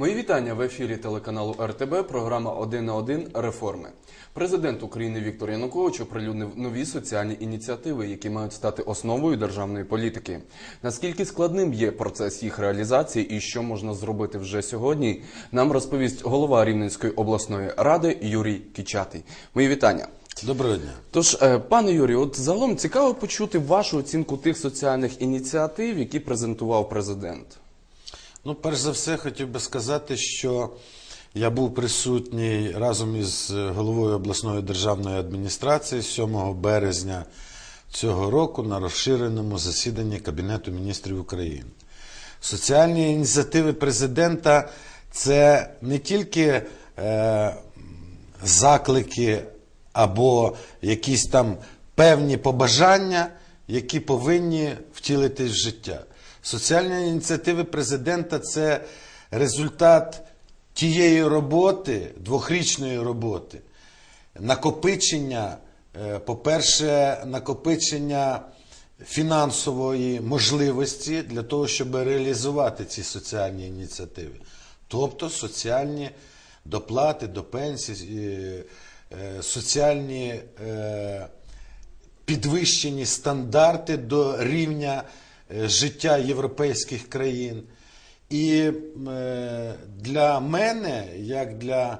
Мої вітання в ефірі телеканалу РТБ. Програма «Один на один. Реформи. Президент України Віктор Янукович оприлюднив нові соціальні ініціативи, які мають стати основою державної політики. Наскільки складним є процес їх реалізації і що можна зробити вже сьогодні, нам розповість голова Рівненської обласної ради Юрій Кічатий. Мої вітання. Доброго дня. Тож, е, пане Юрію, от загалом цікаво почути вашу оцінку тих соціальних ініціатив, які презентував президент. Ну, перш за все, хотів би сказати, що я був присутній разом із головою обласної державної адміністрації 7 березня цього року на розширеному засіданні Кабінету міністрів України. Соціальні ініціативи президента це не тільки е, заклики або якісь там певні побажання, які повинні втілитись в життя. Соціальні ініціативи президента це результат тієї роботи, двохрічної роботи, накопичення, е, по-перше, накопичення фінансової можливості для того, щоб реалізувати ці соціальні ініціативи. Тобто соціальні доплати до пенсій, е, е, соціальні підвищені стандарти до рівня життя європейських країн. І е, для мене, як для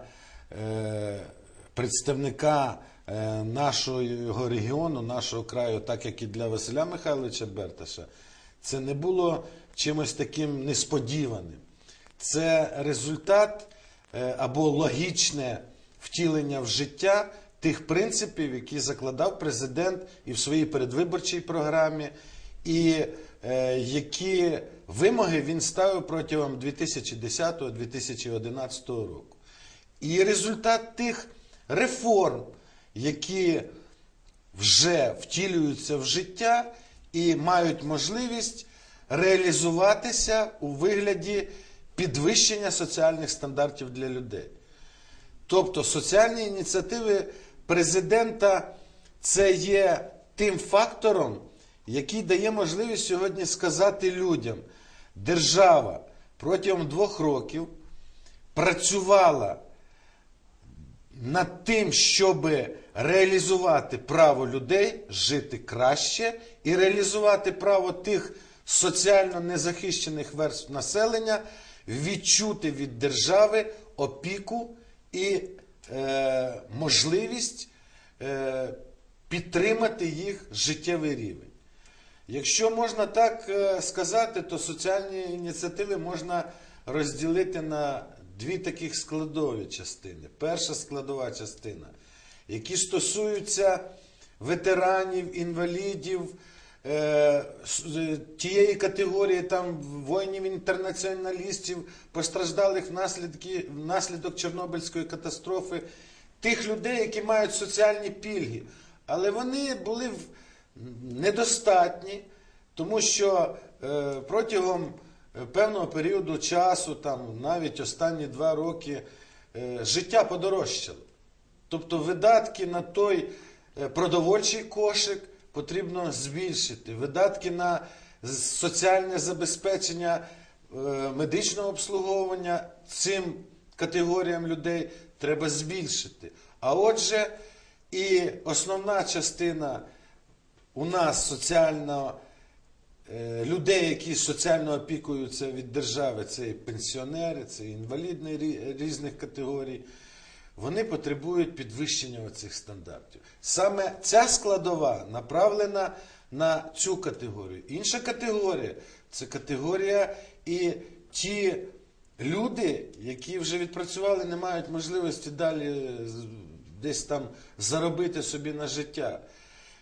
е, представника е, нашого регіону, нашого краю, так як і для Василя Михайловича Берташа, це не було чимось таким несподіваним. Це результат е, або логічне втілення в життя тих принципів, які закладав президент і в своїй передвиборчій програмі, і е, які вимоги він ставив протягом 2010-2011 року. І результат тих реформ, які вже втілюються в життя і мають можливість реалізуватися у вигляді підвищення соціальних стандартів для людей. Тобто соціальні ініціативи президента це є тим фактором, який дає можливість сьогодні сказати людям, держава протягом двох років працювала над тим, щоб реалізувати право людей жити краще і реалізувати право тих соціально незахищених верств населення відчути від держави опіку і е, можливість е, підтримати їх життєвий рівень. Якщо можна так е, сказати, то соціальні ініціативи можна розділити на дві таких складові частини. Перша складова частина, які стосуються ветеранів, інвалідів, е, е, тієї категорії там воїнів-інтернаціоналістів, постраждалих внаслідок Чорнобильської катастрофи, тих людей, які мають соціальні пільги. Але вони були в- недостатні, тому що е, протягом е, певного періоду часу, там навіть останні два роки, е, життя подорожчало. Тобто видатки на той продовольчий кошик потрібно збільшити. Видатки на соціальне забезпечення медичного обслуговування цим категоріям людей треба збільшити. А отже, і основна частина у нас соціально е, людей, які соціально опікуються від держави, це і пенсіонери, це і інвалідні різних категорій, вони потребують підвищення цих стандартів. Саме ця складова направлена на цю категорію. Інша категорія це категорія і ті люди, які вже відпрацювали, не мають можливості далі десь там заробити собі на життя.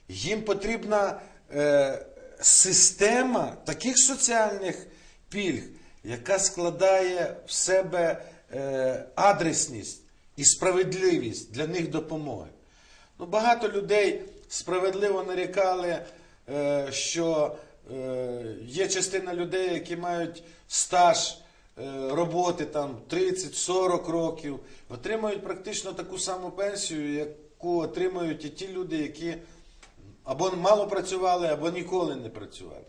Їм потрібна е, система таких соціальних пільг, яка складає в себе е, адресність і справедливість для них допомоги. Ну, багато людей справедливо нарікали, е, що е, є частина людей, які мають стаж е, роботи там 30-40 років, отримують практично таку саму пенсію, яку отримують і ті люди, які або мало працювали, або ніколи не працювали.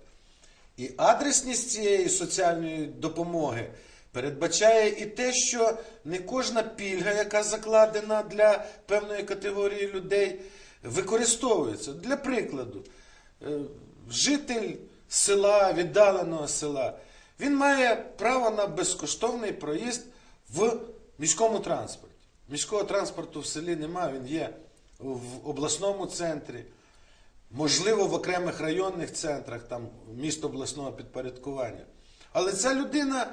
І адресність цієї соціальної допомоги Передбачає і те, що не кожна пільга, яка закладена для певної категорії людей, використовується. Для прикладу, е, житель села, віддаленого села, він має право на безкоштовний проїзд в міському транспорті. Міського транспорту в селі немає, він є в обласному центрі, можливо, в окремих районних центрах, там міст обласного підпорядкування. Але ця людина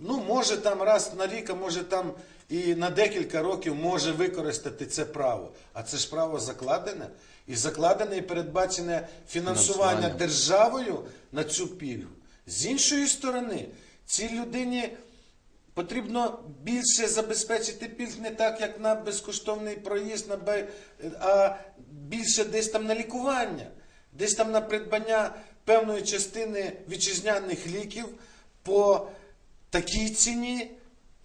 ну, може там раз на рік, а може там і на декілька років може використати це право. А це ж право закладене. І закладене і передбачене фінансування Фінансування. державою на цю пільгу. З іншої сторони, цій людині потрібно більше забезпечити пільг не так, як на безкоштовний проїзд, а більше десь там на лікування, десь там на придбання певної частини вітчизняних ліків по такій ціні,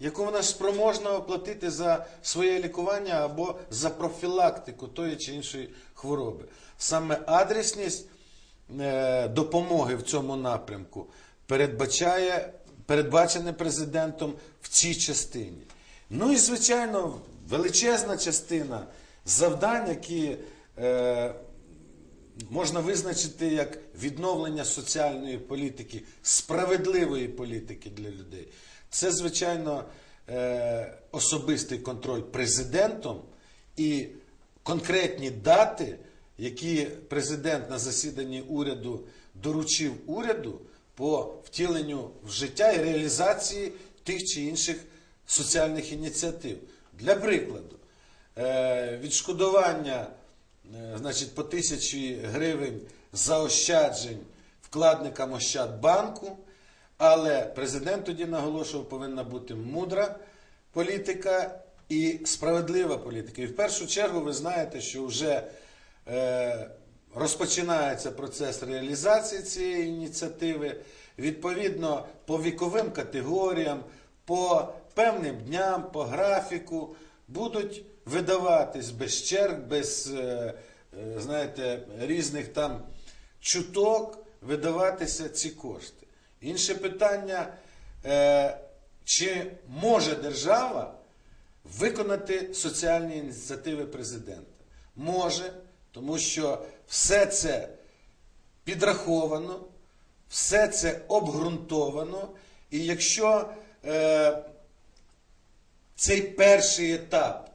яку вона спроможна оплатити за своє лікування або за профілактику тої чи іншої хвороби. Саме адресність е, допомоги в цьому напрямку передбачає, передбачене президентом в цій частині. Ну і, звичайно, величезна частина завдань, які е, можна визначити як відновлення соціальної політики, справедливої політики для людей. Це, звичайно, е, особистий контроль президентом і конкретні дати, які президент на засіданні уряду доручив уряду по втіленню в життя і реалізації тих чи інших соціальних ініціатив. Для прикладу, е, відшкодування е, значить, по тисячі гривень заощаджень вкладникам Ощадбанку, але президент тоді наголошував, повинна бути мудра політика і справедлива політика. І в першу чергу ви знаєте, що вже е, розпочинається процес реалізації цієї ініціативи. Відповідно, по віковим категоріям, по певним дням, по графіку будуть видаватись без черг, без е, е, знаєте, різних там чуток видаватися ці кошти. Інше питання, е, чи може держава виконати соціальні ініціативи президента? Може, тому що все це підраховано, все це обґрунтовано, і якщо е, цей перший етап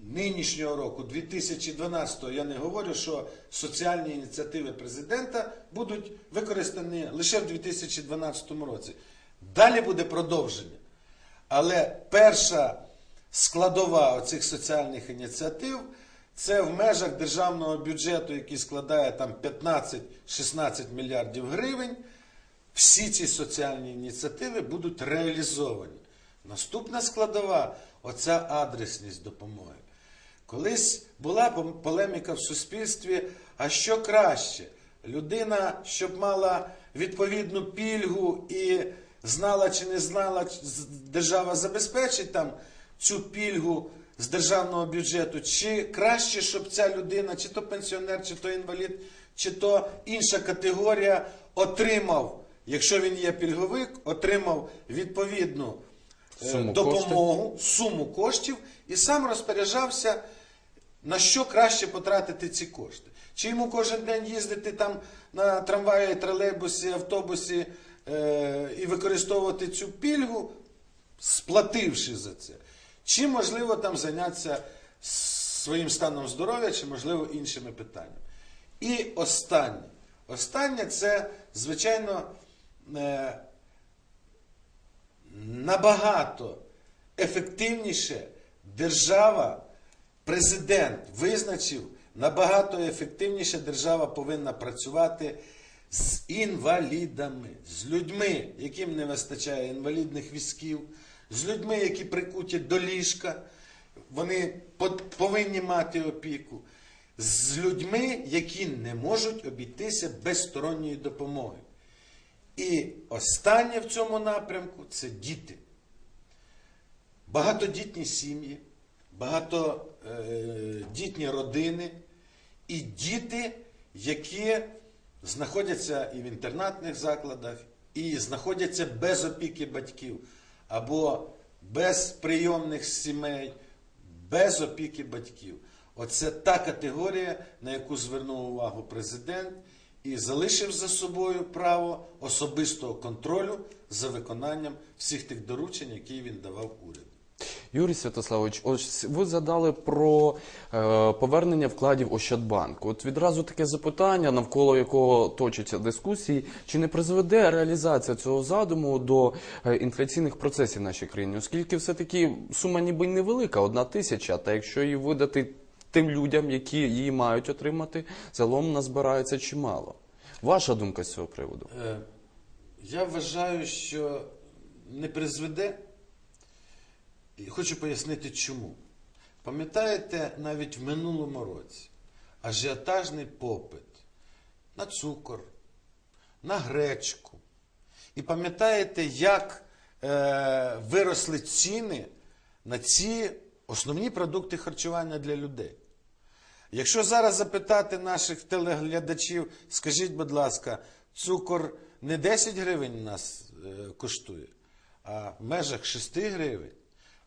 нинішнього року, 2012-го, я не говорю, що соціальні ініціативи президента будуть використані лише в 2012 році. Далі буде продовження. Але перша складова оцих соціальних ініціатив це в межах державного бюджету, який складає там 15-16 мільярдів гривень. Всі ці соціальні ініціативи будуть реалізовані. Наступна складова оця адресність допомоги. Колись була полеміка в суспільстві, а що краще? Людина, щоб мала відповідну пільгу і знала чи не знала, держава забезпечить там цю пільгу з державного бюджету, чи краще, щоб ця людина, чи то пенсіонер, чи то інвалід, чи то інша категорія отримав, якщо він є пільговик, отримав відповідну е, Суму допомогу, суму коштів і сам розпоряджався, на що краще потратити ці кошти. Чи йому кожен день їздити там на трамваї, тролейбусі, автобусі е, і використовувати цю пільгу, сплативши за це. Чи можливо там зайнятися своїм станом здоров'я, чи можливо іншими питаннями. І останнє. Останнє це, звичайно, е, набагато ефективніше держава, президент визначив, набагато ефективніше держава повинна працювати з інвалідами, з людьми, яким не вистачає інвалідних візків, з людьми, які прикуті до ліжка, вони повинні мати опіку, з людьми, які не можуть обійтися без сторонньої допомоги. І останнє в цьому напрямку це діти. Багатодітні сім'ї, багатодітні родини і діти, які знаходяться і в інтернатних закладах, і знаходяться без опіки батьків, або без прийомних сімей, без опіки батьків. Оце та категорія, на яку звернув увагу президент і залишив за собою право особистого контролю за виконанням всіх тих доручень, які він давав уряду. Юрій Святославович, ось ви задали про е, повернення вкладів Ощадбанку. От відразу таке запитання, навколо якого точаться дискусії, чи не призведе реалізація цього задуму до е, інфляційних процесів в нашій країні, оскільки все-таки сума ніби невелика, одна тисяча, та якщо її видати тим людям, які її мають отримати, залом назбирається чимало. Ваша думка з цього приводу? Е, Я вважаю, що не призведе. І хочу пояснити чому. Пам'ятаєте, навіть в минулому році ажіотажний попит на цукор, на гречку. І пам'ятаєте, як е, виросли ціни на ці основні продукти харчування для людей. Якщо зараз запитати наших телеглядачів, скажіть, будь ласка, цукор не 10 гривень у нас е, коштує, а в межах 6 гривень.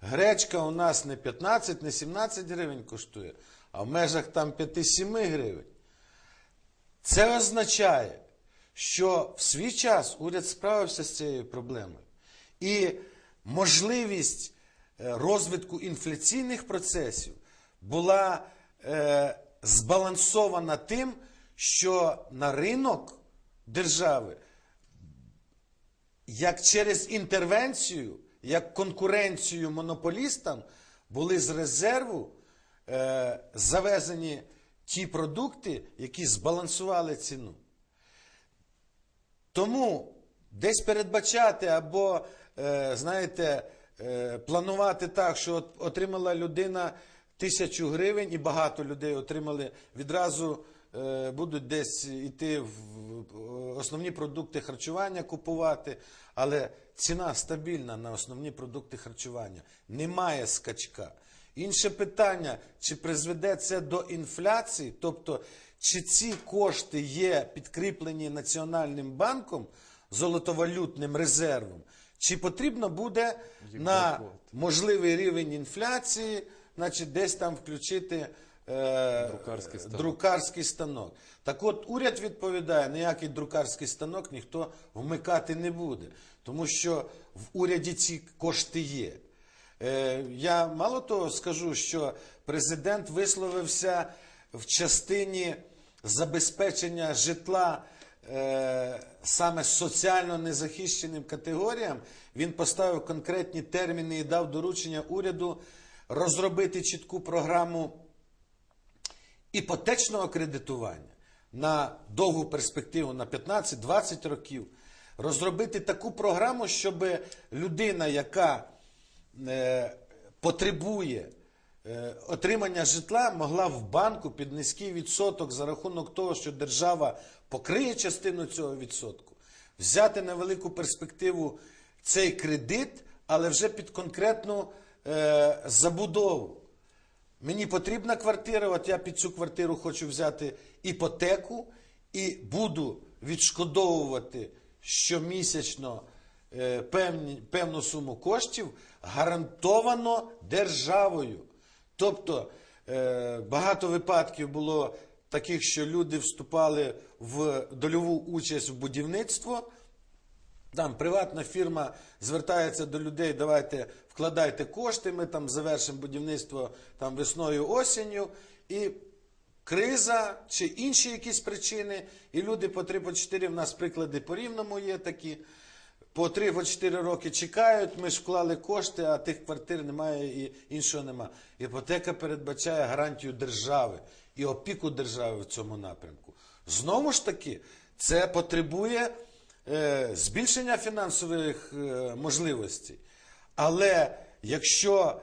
Гречка у нас не 15, не 17 гривень коштує, а в межах там 5-7 гривень. Це означає, що в свій час уряд справився з цією проблемою. І можливість е, розвитку інфляційних процесів була е, збалансована тим, що на ринок держави, як через інтервенцію, як конкуренцію монополістам, були з резерву е, завезені ті продукти, які збалансували ціну. Тому десь передбачати або, е, знаєте, е, планувати так, що отримала людина тисячу гривень, і багато людей отримали відразу. Е, Будуть десь йти в основні продукти харчування купувати, але ціна стабільна на основні продукти харчування. Немає скачка. Інше питання, чи призведе це до інфляції, тобто чи ці кошти є підкріплені Національним банком золотовалютним резервом, чи потрібно буде на можливий рівень інфляції, значить, десь там включити е, Друкарський станок. друкарський станок. Так от уряд відповідає, ніякий друкарський станок ніхто вмикати не буде, тому що в уряді ці кошти є. Е, Я мало того скажу, що президент висловився в частині забезпечення житла е, саме соціально незахищеним категоріям. Він поставив конкретні терміни і дав доручення уряду розробити чітку програму іпотечного кредитування на довгу перспективу на 15-20 років, розробити таку програму, щоб людина, яка е, потребує е, отримання житла, могла в банку під низький відсоток за рахунок того, що держава покриє частину цього відсотку, взяти на велику перспективу цей кредит, але вже під конкретну е, забудову. Мені потрібна квартира, от я під цю квартиру хочу взяти іпотеку і буду відшкодовувати щомісячно е, певну суму коштів гарантовано державою. Тобто е, багато випадків було таких, що люди вступали в дольову участь в будівництво. Там приватна фірма звертається до людей, давайте вкладайте кошти, ми там завершимо будівництво там весною осінню. І криза чи інші якісь причини, і люди по 3-4, в нас приклади по рівному є такі. По 3-4 роки чекають, ми ж вклали кошти, а тих квартир немає і іншого немає. Іпотека передбачає гарантію держави і опіку держави в цьому напрямку. Знову ж таки, це потребує збільшення фінансових е, можливостей. Але якщо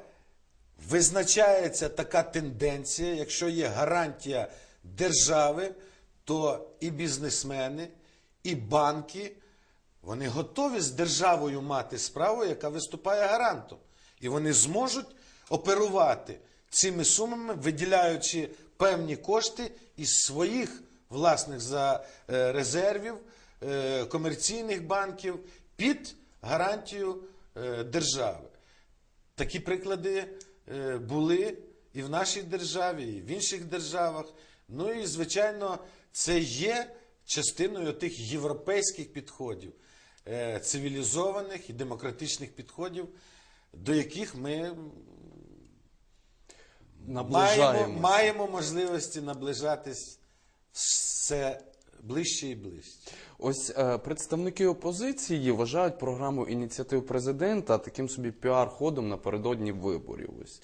визначається така тенденція, якщо є гарантія держави, то і бізнесмени, і банки вони готові з державою мати справу, яка виступає гарантом. І вони зможуть оперувати цими сумами, виділяючи певні кошти із своїх власних е, резервів е, комерційних банків під гарантію е, держави. Такі приклади е, були і в нашій державі, і в інших державах. Ну і, звичайно, це є частиною тих європейських підходів, е, цивілізованих і демократичних підходів, до яких ми маємо, маємо можливості наближатись все ближче і ближче. Ось е, представники опозиції вважають програму ініціатив президента таким собі піар-ходом напередодні виборів. Ось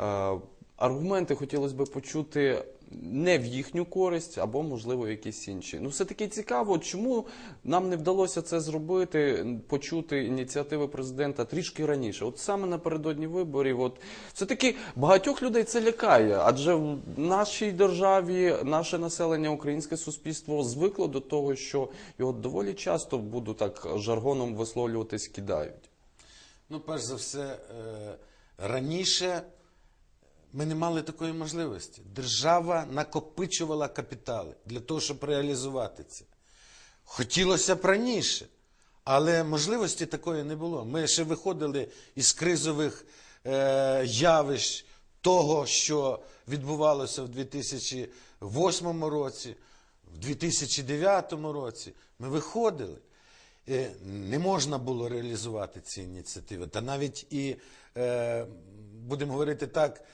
е, аргументи хотілося б почути не в їхню користь, або можливо якісь інші. Ну, все таки цікаво, чому нам не вдалося це зробити, почути ініціативи президента трішки раніше. От саме напередодні виборів, от все таки багатьох людей це лякає, адже в нашій державі наше населення, українське суспільство звикло до того, що його доволі часто буду так жаргоном висловлюватись, кидають. Ну, перш за все, е, раніше ми не мали такої можливості. Держава накопичувала капітали для того, щоб реалізувати це. Хотілося б раніше, але можливості такої не було. Ми ще виходили із кризових е, явищ того, що відбувалося в 2008 році, в 2009 році. Ми виходили. Е, Не можна було реалізувати ці ініціативи. Та навіть і, е, будемо говорити так,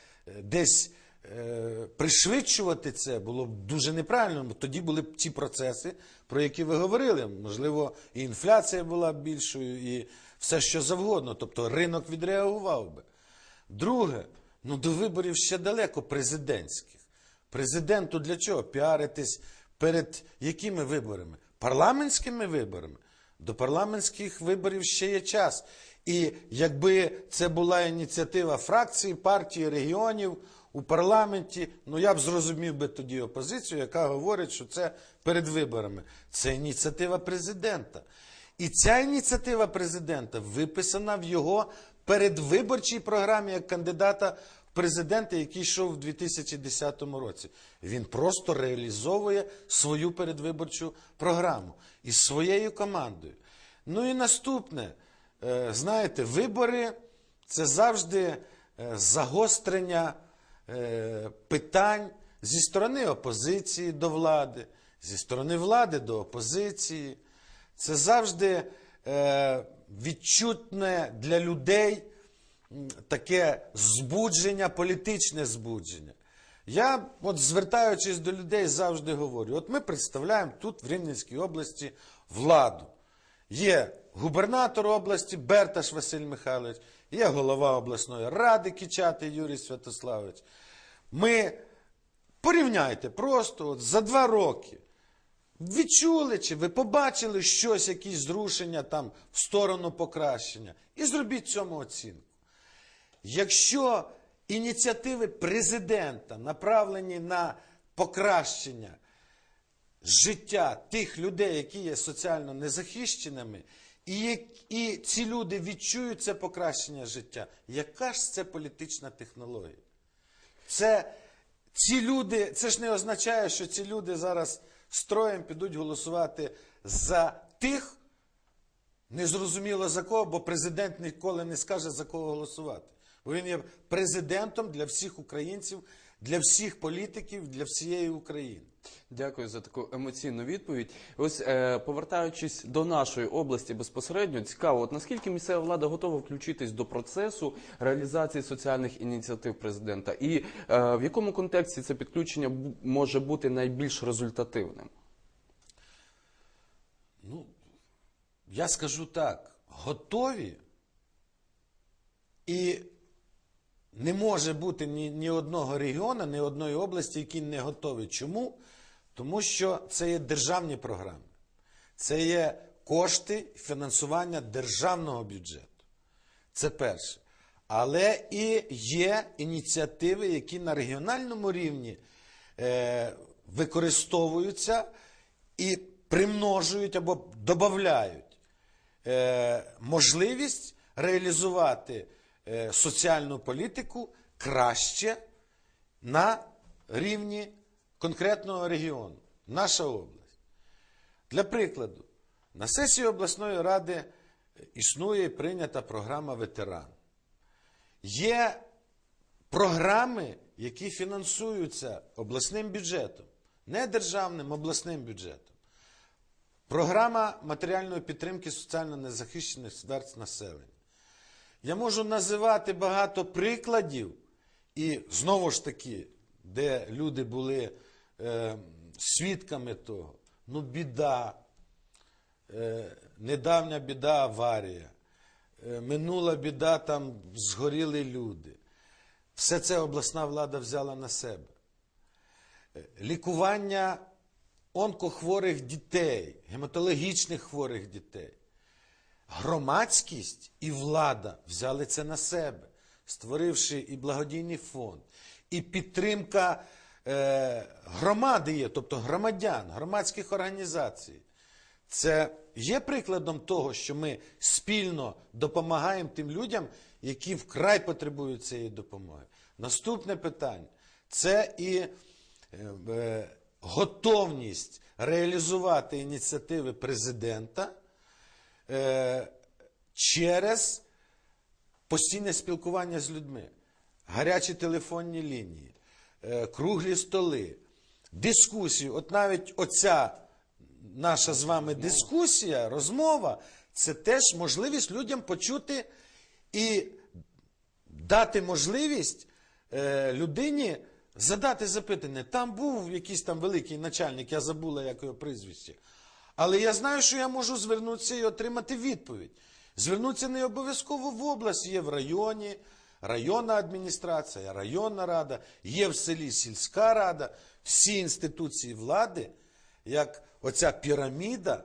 десь е, пришвидшувати це було б дуже неправильно. бо Тоді були б ті процеси, про які ви говорили. Можливо, і інфляція була б більшою, і все що завгодно. Тобто ринок відреагував би. Друге, ну до виборів ще далеко президентських. Президенту для чого? Піаритись перед якими виборами? Парламентськими виборами. До парламентських виборів ще є час. І якби це була ініціатива фракції, партії, регіонів у парламенті, ну я б зрозумів би тоді опозицію, яка говорить, що це перед виборами. Це ініціатива президента. І ця ініціатива президента виписана в його передвиборчій програмі як кандидата в президенти, який йшов в 2010 році. Він просто реалізовує свою передвиборчу програму із своєю командою. Ну і наступне, знаєте, вибори це завжди е, загострення е, питань зі сторони опозиції до влади, зі сторони влади до опозиції. Це завжди е, відчутне для людей таке збудження, політичне збудження. Я, от звертаючись до людей, завжди говорю: от ми представляємо тут, в Рівненській області, владу. Є губернатор області Берташ Василь Михайлович, є голова обласної ради Кічатий Юрій Святославович. Ми порівняйте просто от за два роки. Відчули чи ви побачили щось, якісь зрушення там в сторону покращення, і зробіть цьому оцінку. Якщо ініціативи президента направлені на покращення життя тих людей, які є соціально незахищеними, і, і ці люди відчують це покращення життя, яка ж це політична технологія? Це ці люди, це ж не означає, що ці люди зараз строєм підуть голосувати за тих, незрозуміло за кого, бо президент ніколи не скаже за кого голосувати. Бо він є президентом для всіх українців, для всіх політиків, для всієї України. Дякую за таку емоційну відповідь. Ось е, повертаючись до нашої області безпосередньо, цікаво, от наскільки місцева влада готова включитись до процесу реалізації соціальних ініціатив президента, і е, в якому контексті це підключення може бути найбільш результативним? Ну, я скажу так: готові, і не може бути ні, ні одного регіону, ні одної області, які не готові. Чому? Тому що це є державні програми, це є кошти фінансування державного бюджету. Це перше. Але і є ініціативи, які на регіональному рівні е, використовуються і примножують або додають е, можливість реалізувати соціальну політику краще на рівні конкретного регіону, наша область. Для прикладу, На сесії обласної ради існує прийнята програма ветеран. Є програми, які фінансуються обласним бюджетом, не державним, обласним бюджетом. Програма матеріальної підтримки соціально незахищених верств населення. Я можу називати багато прикладів, і знову ж таки, де люди були е, свідками того. Ну, біда, е, недавня біда аварія, е, минула біда, там згоріли люди. Все це обласна влада взяла на себе. Е, Лікування онкохворих дітей, гематологічних хворих дітей. Громадськість і влада взяли це на себе, створивши і благодійний фонд, і підтримка е, громади є, тобто громадян, громадських організацій. Це є прикладом того, що ми спільно допомагаємо тим людям, які вкрай потребують цієї допомоги. Наступне питання це і е, е, готовність реалізувати ініціативи президента е, через постійне спілкування з людьми, гарячі телефонні лінії, е, круглі столи, дискусії. От навіть оця наша з вами дискусія, розмова це теж можливість людям почути і дати можливість е, людині задати запитання. Там був якийсь там великий начальник, я забула як його прізвище. Але я знаю, що я можу звернутися і отримати відповідь. Звернутися не обов'язково в область, є в районі, районна адміністрація, районна рада, є в селі сільська рада, всі інституції влади, як оця піраміда,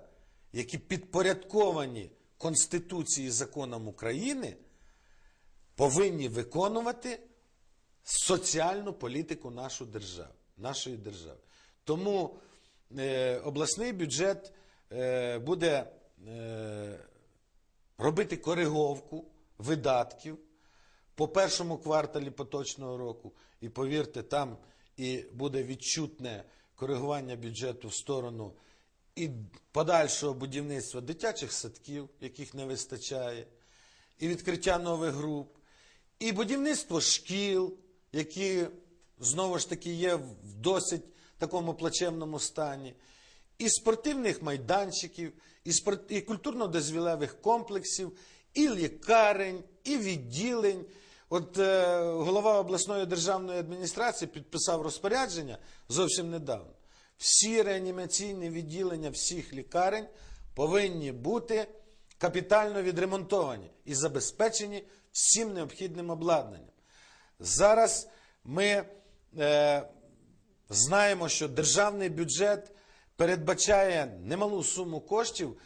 які підпорядковані Конституції і законам України, повинні виконувати соціальну політику нашу держави, нашої держави. Тому е, обласний бюджет буде е, робити кориговку видатків по першому кварталі поточного року. І повірте, там і буде відчутне коригування бюджету в сторону і подальшого будівництва дитячих садків, яких не вистачає, і відкриття нових груп, і будівництво шкіл, які знову ж таки є в досить такому плачевному стані, і спортивних майданчиків, і, спорт... і культурно-дозвілевих комплексів, і лікарень, і відділень. От е, голова обласної державної адміністрації підписав розпорядження зовсім недавно. Всі реанімаційні відділення всіх лікарень повинні бути капітально відремонтовані і забезпечені всім необхідним обладнанням. Зараз ми е, знаємо, що державний бюджет передбачає немалу суму коштів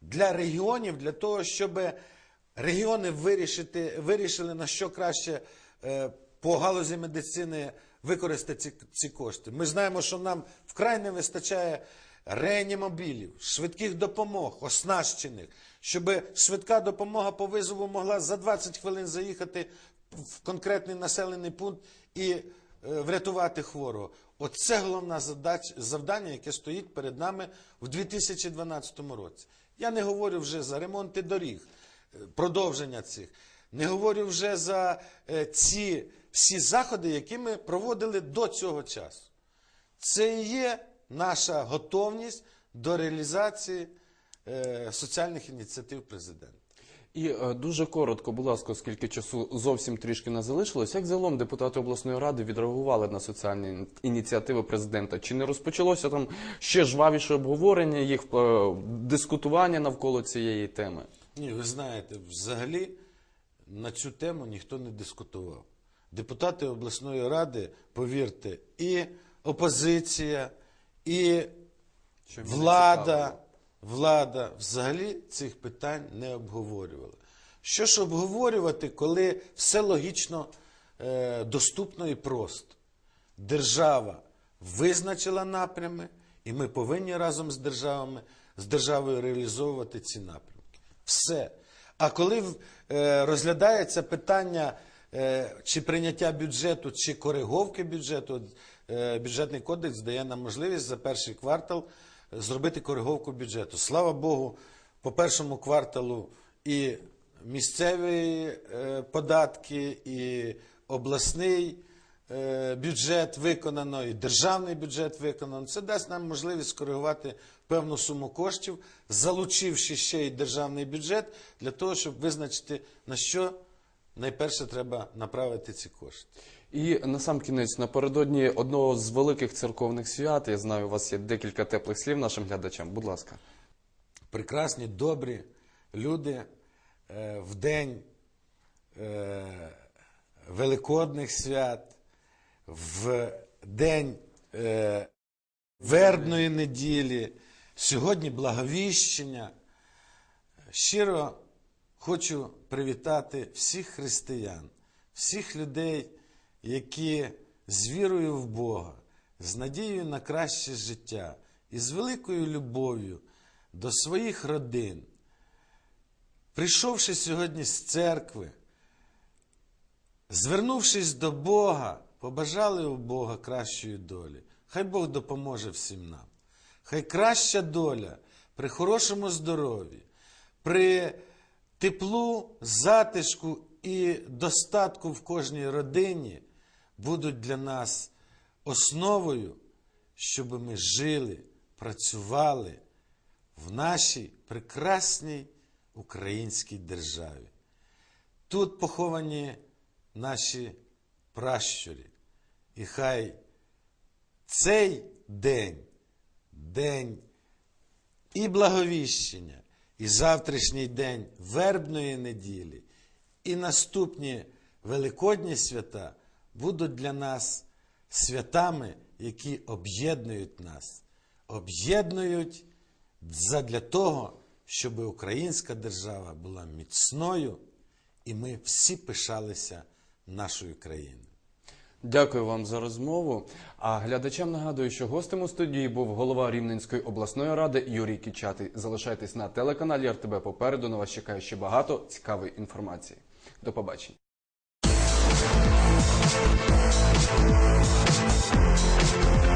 для регіонів, для того, щоб регіони вирішити, вирішили на що краще е, по галузі медицини використати ці, ці кошти. Ми знаємо, що нам вкрай не вистачає реанімобілів, швидких допомог, оснащених, щоб швидка допомога по визову могла за 20 хвилин заїхати в конкретний населений пункт і е, врятувати хворого. Оце головне завдання, яке стоїть перед нами в 2012 році. Я не говорю вже за ремонти доріг, е, продовження цих. Не говорю вже за е, ці всі заходи, які ми проводили до цього часу. Це і є наша готовність до реалізації е, соціальних ініціатив президента. І е, дуже коротко, будь ласка, оскільки часу зовсім трішки не залишилось, як загалом депутати обласної ради відреагували на соціальні ініціативи президента? Чи не розпочалося там ще жвавіше обговорення їх е, дискутування навколо цієї теми? Ні, ви знаєте, взагалі на цю тему ніхто не дискутував. Депутати обласної ради, повірте, і опозиція, і влада. Влада взагалі цих питань не обговорювала. Що ж обговорювати, коли все логічно е, доступно і просто? Держава визначила напрями, і ми повинні разом з державами, з державою реалізовувати ці напрямки. Все. А коли е, розглядається питання е, чи прийняття бюджету, чи кориговки бюджету, е, бюджетний кодекс дає нам можливість за перший квартал зробити кориговку бюджету. Слава Богу, по першому кварталу і місцеві е, податки, і обласний е, бюджет виконано, і державний бюджет виконано. Це дасть нам можливість скоригувати певну суму коштів, залучивши ще й державний бюджет для того, щоб визначити на що найперше треба направити ці кошти. І на сам кінець, напередодні одного з великих церковних свят, я знаю, у вас є декілька теплих слів нашим глядачам. Будь ласка. прекрасні, добрі люди е, в день е, Великодних свят, в день е, Вербної неділі, сьогодні благовіщення. Щиро хочу привітати всіх християн, всіх людей, які з вірою в Бога, з надією на краще життя і з великою любов'ю до своїх родин, прийшовши сьогодні з церкви, звернувшись до Бога, побажали у Бога кращої долі. Хай Бог допоможе всім нам. Хай краща доля при хорошому здоров'ї, при теплу, затишку і достатку в кожній родині будуть для нас основою, щоб ми жили, працювали в нашій прекрасній українській державі. Тут поховані наші пращурі. І хай цей день, день і благовіщення, і завтрашній день вербної неділі, і наступні великодні свята будуть для нас святами, які об'єднують нас, об'єднують задля того, щоб українська держава була міцною, і ми всі пишалися нашою країною. Дякую вам за розмову. А глядачам нагадую, що гостем у студії був голова Рівненської обласної ради Юрій Кічатий. Залишайтесь на телеканалі РТБ. Попереду на вас чекає ще багато цікавої інформації. До побачення. Thank you.